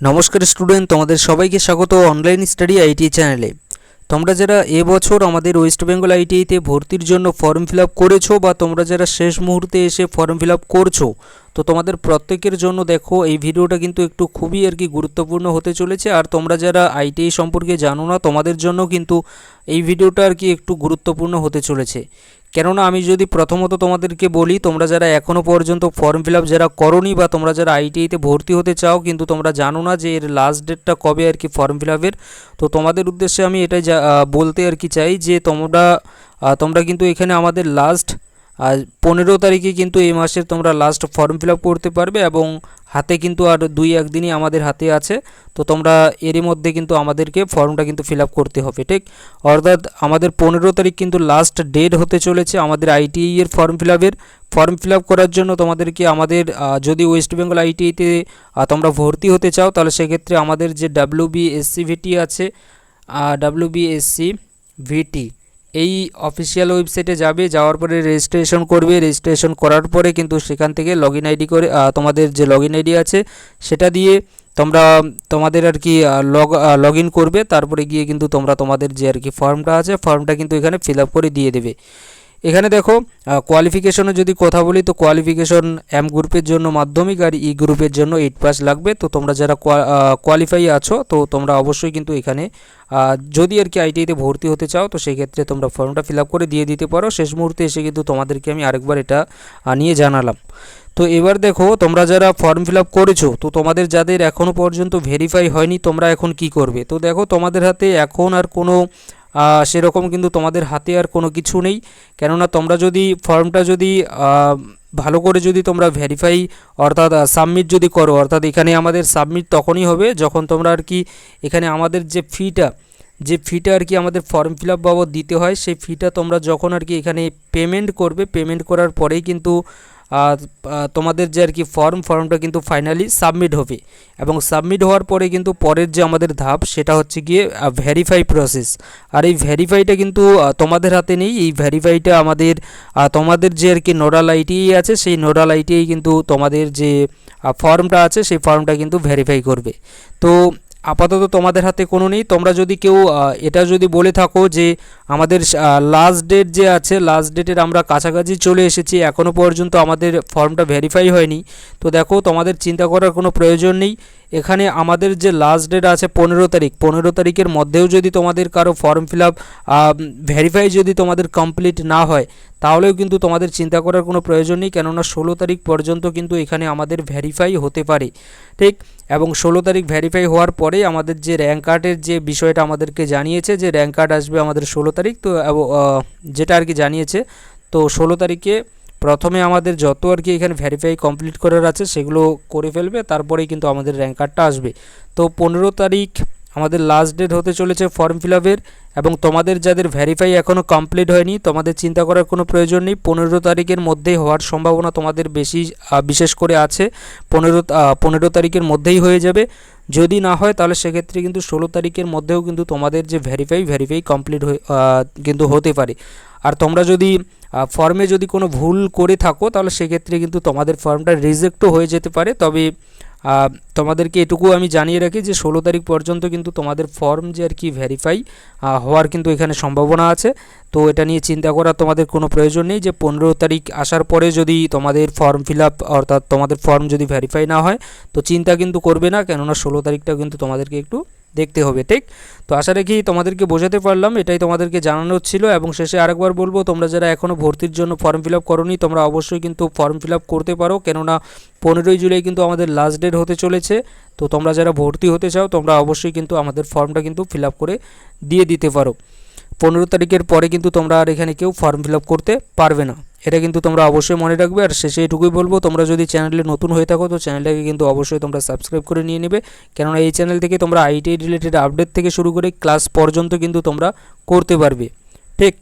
নমস্কার স্টুডেন্ট, তোমাদের সবাইকে স্বাগত অনলাইন স্টাডি আইটি চ্যানেলে তোমরা যারা এবছর আমাদের ওয়েস্ট বেঙ্গল আইটিআইতে ভর্তির জন্য ফর্ম ফিল আপ করেছ বা তোমরা যারা শেষ মুহূর্তে এসে ফর্ম ফিল আপ করছ তো তোমাদের প্রত্যেকের জন্য দেখো, এই ভিডিওটা কিন্তু একটু খুবই আর কি গুরুত্বপূর্ণ হতে চলেছে। আর তোমরা যারা আইটিআই সম্পর্কে জানো না, তোমাদের জন্য কিন্তু এই ভিডিওটা আর কি একটু গুরুত্বপূর্ণ হতে চলেছে। কেননা আমি যদি প্রথমত তোমাদেরকে বলি, তোমরা যারা এখনও পর্যন্ত ফর্ম ফিল যারা করনি বা তোমরা যারা আইটিআইতে ভর্তি হতে চাও, কিন্তু তোমরা জানো না যে এর লাস্ট ডেটটা কবে আর কি ফর্ম ফিল তো তোমাদের উদ্দেশ্যে আমি এটাই বলতে আর কি চাই যে তোমরা তোমরা কিন্তু এখানে আমাদের লাস্ট আর পনেরো তারিখে কিন্তু এই মাসের তোমরা লাস্ট ফর্ম ফিল করতে পারবে এবং হাতে কিন্তু আর দুই একদিনই আমাদের হাতে আছে। তো তোমরা এরই মধ্যে কিন্তু আমাদেরকে ফর্মটা কিন্তু ফিল করতে হবে, ঠিক? অর্থাৎ আমাদের পনেরো তারিখ কিন্তু লাস্ট ডেট হতে চলেছে আমাদের আইটিআই এর ফর্ম ফিল ফর্ম ফিল করার জন্য তোমাদেরকে আমাদের যদি ওয়েস্ট বেঙ্গল আইটিআইতে তোমরা ভর্তি হতে চাও, তাহলে সেক্ষেত্রে আমাদের যে ডাব্লিউ বি ভিটি আছে ডাব্লিউ বি ভিটি এই অফিসিয়াল ওয়েবসাইটে যাবে, যাওয়ার পরে রেজিস্ট্রেশন করবে রেজিস্ট্রেশন করার পরে কিন্তু সেখান থেকে লগ আইডি করে তোমাদের যে লগ আইডি আছে, সেটা দিয়ে তোমরা, তোমাদের আর কি লগ লগ করবে, তারপরে গিয়ে কিন্তু তোমরা তোমাদের যে আর কি ফর্মটা আছে ফর্মটা কিন্তু এখানে ফিল করে দিয়ে দেবে। এখানে দেখো কোয়ালিফিকেশনে যদি কথা বলি, তো কোয়ালিফিকেশন এম গ্রুপের জন্য মাধ্যমিক আর ই গ্রুপের জন্য এইট পাস লাগবে। তো তোমরা যারা কোয়ালিফাই আছো, তো তোমরা অবশ্যই কিন্তু এখানে যদি আর কি আইটিআইতে ভর্তি হতে চাও, তো সেক্ষেত্রে তোমরা ফর্মটা ফিল করে দিয়ে দিতে পারো। শেষ মুহূর্তে এসে কিন্তু তোমাদেরকে আমি আরেকবার এটা নিয়ে জানালাম। তো এবার দেখো, তোমরা যারা ফর্ম ফিল আপ করেছ, তো তোমাদের যাদের এখনও পর্যন্ত ভেরিফাই হয়নি, তোমরা এখন কি করবে? তো দেখো, তোমাদের হাতে এখন আর কোনো সেরকম কিন্তু তোমাদের হাতে আর কোনো কিছু নেই। কেননা তোমরা যদি ফর্মটা যদি ভালো করে যদি তোমরা ভেরিফাই অর্থাৎ সাবমিট যদি করো, অর্থাৎ এখানে আমাদের সাবমিট তখনই হবে যখন তোমরা আর কি এখানে আমাদের যে ফিটা যে ফিটা আর কি আমাদের ফর্ম ফিল আপ বাবদ দিতে হয়, সেই ফিটা তোমরা যখন আর কি এখানে পেমেন্ট করবে পেমেন্ট করার পরেই কিন্তু তোমাদের যে আর কি ফর্ম ফর্মটা কিন্তু ফাইনালি সাবমিট হবে। এবং সাবমিট হওয়ার পরে কিন্তু পরের যে আমাদের ধাপ, সেটা হচ্ছে গিয়ে ভেরিফাই প্রসেস আর এই ভেরিফাইটা কিন্তু তোমাদের হাতে নেই। এই ভেরিফাইটা আমাদের তোমাদের যে আর কি নোডাল আইটিআই আছে, সেই নোডাল আইটিআই কিন্তু তোমাদের যে ফর্মটা আছে, সেই ফর্মটা কিন্তু ভেরিফাই করবে। তো আপাতত তোমাদের হাতে কোনো নেই। তোমরা যদি কেউ এটা যদি বলে থাকো যে আমাদের লাস্ট ডেট যে আছে লাস্ট ডেটের আমরা কাছাকাছি চলে এসেছি এখনও পর্যন্ত আমাদের ফর্মটা ভেরিফাই হয়নি। তো দেখো, তোমাদের চিন্তা করার কোনো প্রয়োজন নেই। এখানে আমাদের যে লাস্ট ডেট আছে পনেরো তারিখ, পনেরো তারিখের মধ্যেও যদি তোমাদের কারও ফর্ম ফিল আপ ভেরিফাই যদি তোমাদের কমপ্লিট না হয়, তাহলেও কিন্তু তোমাদের চিন্তা করার কোনো প্রয়োজন নেই, কেননা ষোলো তারিখ পর্যন্ত কিন্তু এখানে আমাদের ভেরিফাই হতে পারে। ঠিক? এবং ষোলো তারিখ ভেরিফাই হওয়ার পরে আমাদের যে র্যাঙ্ক কার্ডের যে বিষয়টা আমাদেরকে জানিয়েছে যে র্যাঙ্ক কার্ড আসবে আমাদের ষোলো তারিখ, তো যেটা আর কি জানিয়েছে, তো ষোলো তারিখে প্রথমে আমাদের যত আর কি এখানে ভেরিফাই কমপ্লিট করার আছে সেগুলো করে ফেলবে, তারপরেই কিন্তু আমাদের র্যাঙ্ক কার্ডটা আসবে। তো পনেরো তারিখ আমাদের লাস্ট ডেট হতে চলেছে ফর্ম ফিল এবং তোমাদের যাদের ভেরিফাই এখনও কমপ্লিট হয়নি, তোমাদের চিন্তা করার কোনো প্রয়োজন নেই। পনেরো তারিখের মধ্যেই হওয়ার সম্ভাবনা তোমাদের বেশি বিশেষ করে আছে। পনেরো পনেরো তারিখের মধ্যেই হয়ে যাবে। যদি না হয় তাহলে সেক্ষেত্রে কিন্তু ষোলো তারিখের মধ্যেও কিন্তু তোমাদের যে ভেরিফাই ভেরিফাই কমপ্লিট হয়ে কিন্তু হতে পারে। আর তোমরা যদি ফর্মে যদি কোনো ভুল করে থাকো, তাহলে সেক্ষেত্রে কিন্তু তোমাদের ফর্মটা রিজেক্টও হয়ে যেতে পারে। তবে তোমাদেরকে এটুকু আমি জানিয়ে রাখি যে, ষোলো তারিখ পর্যন্ত কিন্তু তোমাদের ফর্ম যে আর কি ভেরিফাই হওয়ার কিন্তু এখানে সম্ভাবনা আছে। তো এটা নিয়ে চিন্তা করার তোমাদের কোনো প্রয়োজন নেই যে, পনেরো তারিখ আসার পরে যদি তোমাদের ফর্ম ফিল আপ অর্থাৎ তোমাদের ফর্ম যদি ভেরিফাই না হয়, তো চিন্তা কিন্তু করবে না। কেননা ষোলো তারিখটাও কিন্তু তোমাদেরকে একটু দেখতে হবে, ঠিক? তো আশা রাখি তোমাদেরকে বোঝাতে পারলাম, এটাই তোমাদেরকে জানানোর ছিল এবং শেষে আরেকবার বলব, তোমরা যারা এখনও ভর্তির জন্য ফর্ম ফিল আপ করোনি, তোমরা অবশ্যই কিন্তু ফর্ম ফিল আপ করতে পারো, কেননা পনেরোই জুলাই কিন্তু আমাদের লাস্ট ডেট হতে চলেছে। তো তোমরা যারা ভর্তি হতে চাও, তোমরা অবশ্যই কিন্তু আমাদের ফর্মটা কিন্তু ফিল আপ করে দিয়ে দিতে পারো। পনেরো তারিখের পরে কিন্তু তোমরা আর এখানে কেউ ফর্ম ফিল আপ করতে পারবে না। এটা কিন্তু তোমরা অবশ্যই মনে রাখবে। আর শেষে এটুকুই বলব, তোমরা যদি চ্যানেলে নতুন হয়ে থাকো, তো চ্যানেলটাকে কিন্তু অবশ্যই তোমরা সাবস্ক্রাইব করে নিয়ে নেবে। কেননা এই চ্যানেল থেকে তোমরা আইটিআই রিলেটেড আপডেট থেকে শুরু করে ক্লাস পর্যন্ত কিন্তু তোমরা করতে পারবে। ঠিক?